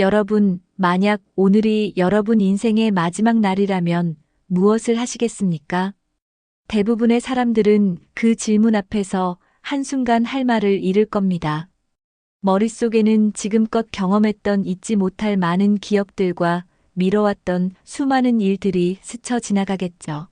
여러분, 만약 오늘이 여러분 인생의 마지막 날이라면 무엇을 하시겠습니까? 대부분의 사람들은 그 질문 앞에서 한순간 할 말을 잃을 겁니다. 머릿속에는 지금껏 경험했던 잊지 못할 많은 기억들과 미뤄왔던 수많은 일들이 스쳐 지나가겠죠.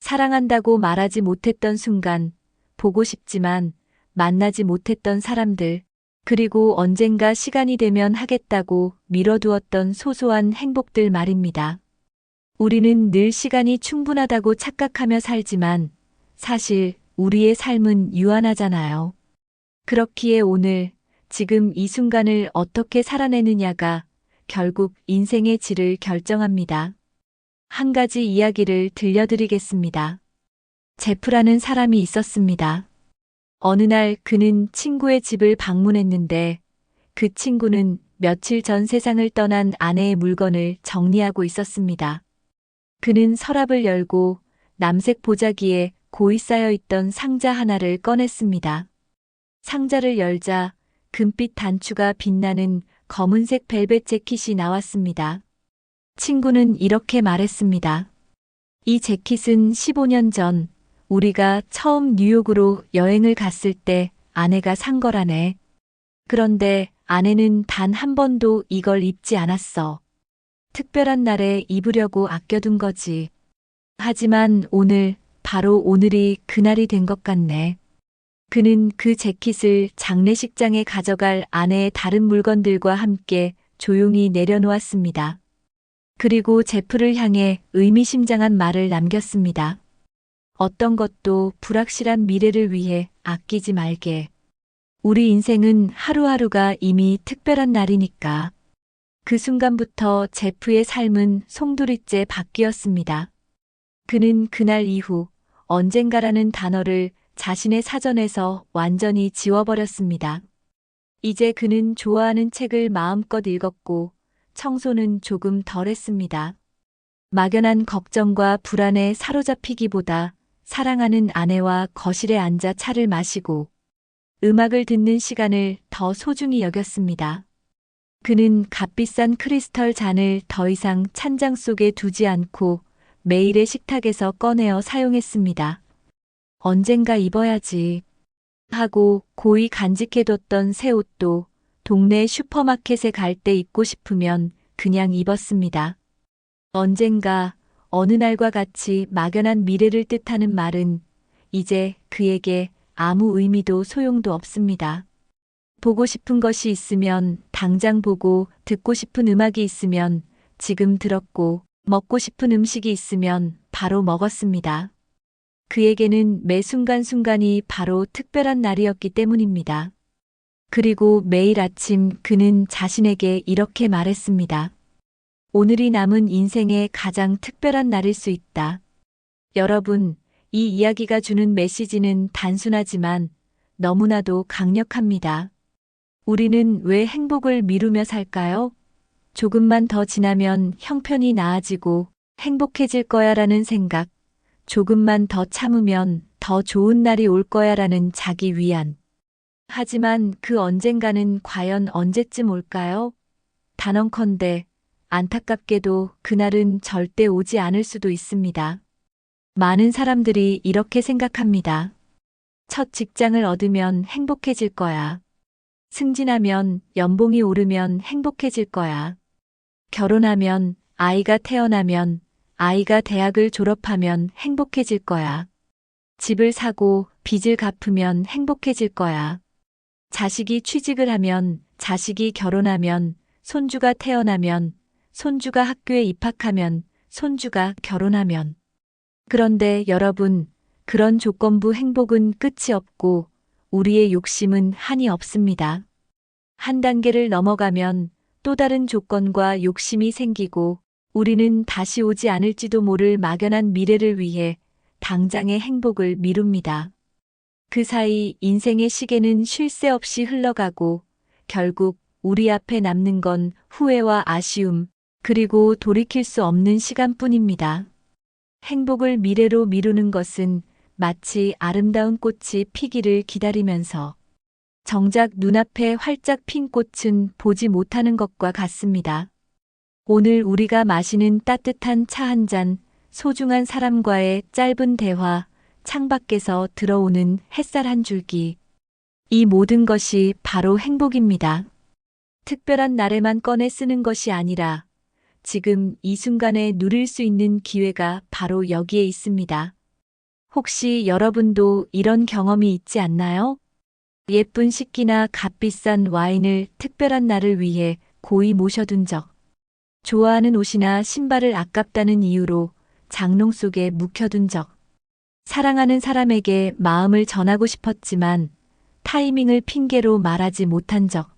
사랑한다고 말하지 못했던 순간, 보고 싶지만 만나지 못했던 사람들, 그리고 언젠가 시간이 되면 하겠다고 미뤄두었던 소소한 행복들 말입니다. 우리는 늘 시간이 충분하다고 착각하며 살지만 사실 우리의 삶은 유한하잖아요. 그렇기에 오늘 지금 이 순간을 어떻게 살아내느냐가 결국 인생의 질을 결정합니다. 한 가지 이야기를 들려드리겠습니다. 제프라는 사람이 있었습니다. 어느 날 그는 친구의 집을 방문했는데 그 친구는 며칠 전 세상을 떠난 아내의 물건을 정리하고 있었습니다. 그는 서랍을 열고 남색 보자기에 고이 쌓여 있던 상자 하나를 꺼냈습니다. 상자를 열자 금빛 단추가 빛나는 검은색 벨벳 재킷이 나왔습니다. 친구는 이렇게 말했습니다. 이 재킷은 15년 전 우리가 처음 뉴욕으로 여행을 갔을 때 아내가 산 거라네. 그런데 아내는 단 한 번도 이걸 입지 않았어. 특별한 날에 입으려고 아껴둔 거지. 하지만 오늘, 바로 오늘이 그날이 된 것 같네. 그는 그 재킷을 장례식장에 가져갈 아내의 다른 물건들과 함께 조용히 내려놓았습니다. 그리고 제프를 향해 의미심장한 말을 남겼습니다. 어떤 것도 불확실한 미래를 위해 아끼지 말게. 우리 인생은 하루하루가 이미 특별한 날이니까. 그 순간부터 제프의 삶은 송두리째 바뀌었습니다. 그는 그날 이후 언젠가라는 단어를 자신의 사전에서 완전히 지워버렸습니다. 이제 그는 좋아하는 책을 마음껏 읽었고 청소는 조금 덜 했습니다. 막연한 걱정과 불안에 사로잡히기보다 사랑하는 아내와 거실에 앉아 차를 마시고 음악을 듣는 시간을 더 소중히 여겼습니다. 그는 값비싼 크리스털 잔을 더 이상 찬장 속에 두지 않고 매일의 식탁에서 꺼내어 사용했습니다. 언젠가 입어야지 하고 고이 간직해뒀던 새 옷도 동네 슈퍼마켓에 갈 때 입고 싶으면 그냥 입었습니다. 언젠가 어느 날과 같이 막연한 미래를 뜻하는 말은 이제 그에게 아무 의미도 소용도 없습니다. 보고 싶은 것이 있으면 당장 보고 듣고 싶은 음악이 있으면 지금 들었고 먹고 싶은 음식이 있으면 바로 먹었습니다. 그에게는 매 순간순간이 바로 특별한 날이었기 때문입니다. 그리고 매일 아침 그는 자신에게 이렇게 말했습니다. 오늘이 남은 인생의 가장 특별한 날일 수 있다. 여러분, 이 이야기가 주는 메시지는 단순하지만 너무나도 강력합니다. 우리는 왜 행복을 미루며 살까요? 조금만 더 지나면 형편이 나아지고 행복해질 거야 라는 생각, 조금만 더 참으면 더 좋은 날이 올 거야 라는 자기 위안. 하지만 그 언젠가는 과연 언제쯤 올까요? 단언컨대 안타깝게도 그날은 절대 오지 않을 수도 있습니다. 많은 사람들이 이렇게 생각합니다. 첫 직장을 얻으면 행복해질 거야. 승진하면 연봉이 오르면 행복해질 거야. 결혼하면 아이가 태어나면 아이가 대학을 졸업하면 행복해질 거야. 집을 사고 빚을 갚으면 행복해질 거야. 자식이 취직을 하면 자식이 결혼하면 손주가 태어나면 손주가 학교에 입학하면 손주가 결혼하면 그런데 여러분 그런 조건부 행복은 끝이 없고 우리의 욕심은 한이 없습니다. 한 단계를 넘어가면 또 다른 조건과 욕심이 생기고 우리는 다시 오지 않을지도 모를 막연한 미래를 위해 당장의 행복을 미룹니다. 그 사이 인생의 시계는 쉴 새 없이 흘러가고 결국 우리 앞에 남는 건 후회와 아쉬움, 그리고 돌이킬 수 없는 시간뿐입니다. 행복을 미래로 미루는 것은 마치 아름다운 꽃이 피기를 기다리면서 정작 눈앞에 활짝 핀 꽃은 보지 못하는 것과 같습니다. 오늘 우리가 마시는 따뜻한 차 한 잔, 소중한 사람과의 짧은 대화, 창밖에서 들어오는 햇살 한 줄기. 이 모든 것이 바로 행복입니다. 특별한 날에만 꺼내 쓰는 것이 아니라 지금 이 순간에 누릴 수 있는 기회가 바로 여기에 있습니다. 혹시 여러분도 이런 경험이 있지 않나요? 예쁜 식기나 값비싼 와인을 특별한 날을 위해 고이 모셔둔 적. 좋아하는 옷이나 신발을 아깝다는 이유로 장롱 속에 묵혀둔 적. 사랑하는 사람에게 마음을 전하고 싶었지만 타이밍을 핑계로 말하지 못한 적.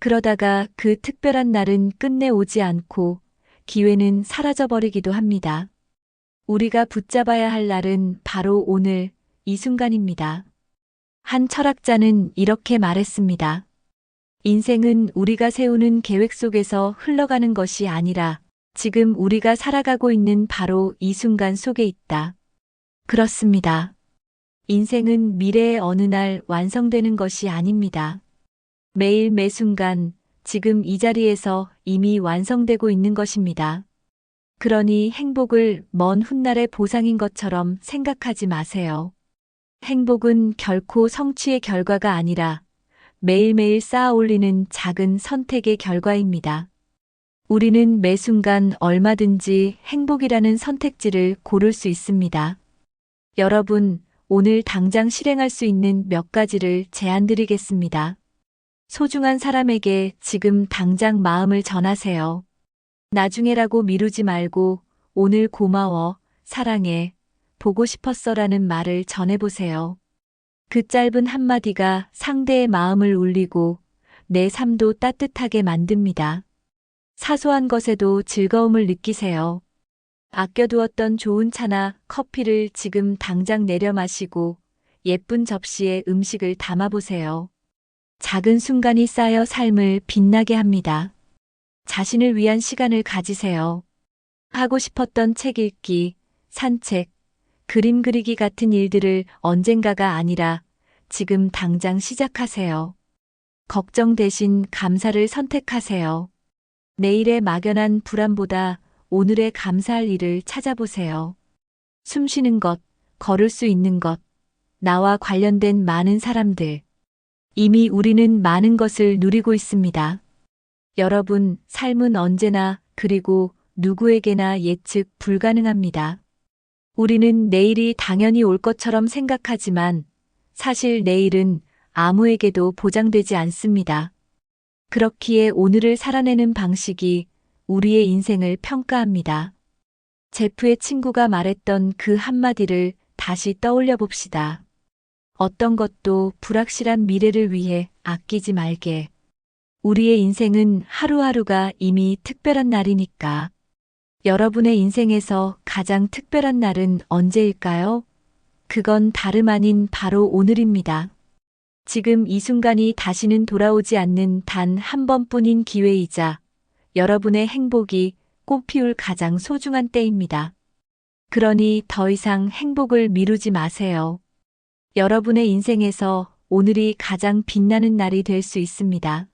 그러다가 그 특별한 날은 끝내 오지 않고 기회는 사라져버리기도 합니다. 우리가 붙잡아야 할 날은 바로 오늘 이 순간입니다. 한 철학자는 이렇게 말했습니다. 인생은 우리가 세우는 계획 속에서 흘러가는 것이 아니라 지금 우리가 살아가고 있는 바로 이 순간 속에 있다. 그렇습니다. 인생은 미래의 어느 날 완성되는 것이 아닙니다. 매일 매 순간 지금 이 자리에서 이미 완성되고 있는 것입니다. 그러니 행복을 먼 훗날의 보상인 것처럼 생각하지 마세요. 행복은 결코 성취의 결과가 아니라 매일매일 쌓아 올리는 작은 선택의 결과입니다. 우리는 매 순간 얼마든지 행복이라는 선택지를 고를 수 있습니다. 여러분, 오늘 당장 실행할 수 있는 몇 가지를 제안 드리겠습니다. 소중한 사람에게 지금 당장 마음을 전하세요. 나중에라고 미루지 말고 오늘 고마워, 사랑해, 보고 싶었어 라는 말을 전해보세요. 그 짧은 한마디가 상대의 마음을 울리고 내 삶도 따뜻하게 만듭니다. 사소한 것에도 즐거움을 느끼세요. 아껴두었던 좋은 차나 커피를 지금 당장 내려 마시고 예쁜 접시에 음식을 담아보세요. 작은 순간이 쌓여 삶을 빛나게 합니다. 자신을 위한 시간을 가지세요. 하고 싶었던 책 읽기, 산책, 그림 그리기 같은 일들을 언젠가가 아니라 지금 당장 시작하세요. 걱정 대신 감사를 선택하세요. 내일의 막연한 불안보다 오늘의 감사할 일을 찾아보세요. 숨 쉬는 것, 걸을 수 있는 것, 나와 관련된 많은 사람들. 이미 우리는 많은 것을 누리고 있습니다. 여러분, 삶은 언제나 그리고 누구에게나 예측 불가능합니다. 우리는 내일이 당연히 올 것처럼 생각하지만 사실 내일은 아무에게도 보장되지 않습니다. 그렇기에 오늘을 살아내는 방식이 우리의 인생을 평가합니다. 제프의 친구가 말했던 그 한마디를 다시 떠올려 봅시다. 어떤 것도 불확실한 미래를 위해 아끼지 말게. 우리의 인생은 하루하루가 이미 특별한 날이니까. 여러분의 인생에서 가장 특별한 날은 언제일까요? 그건 다름 아닌 바로 오늘입니다. 지금 이 순간이 다시는 돌아오지 않는 단 한 번뿐인 기회이자 여러분의 행복이 꽃피울 가장 소중한 때입니다. 그러니 더 이상 행복을 미루지 마세요. 여러분의 인생에서 오늘이 가장 빛나는 날이 될 수 있습니다.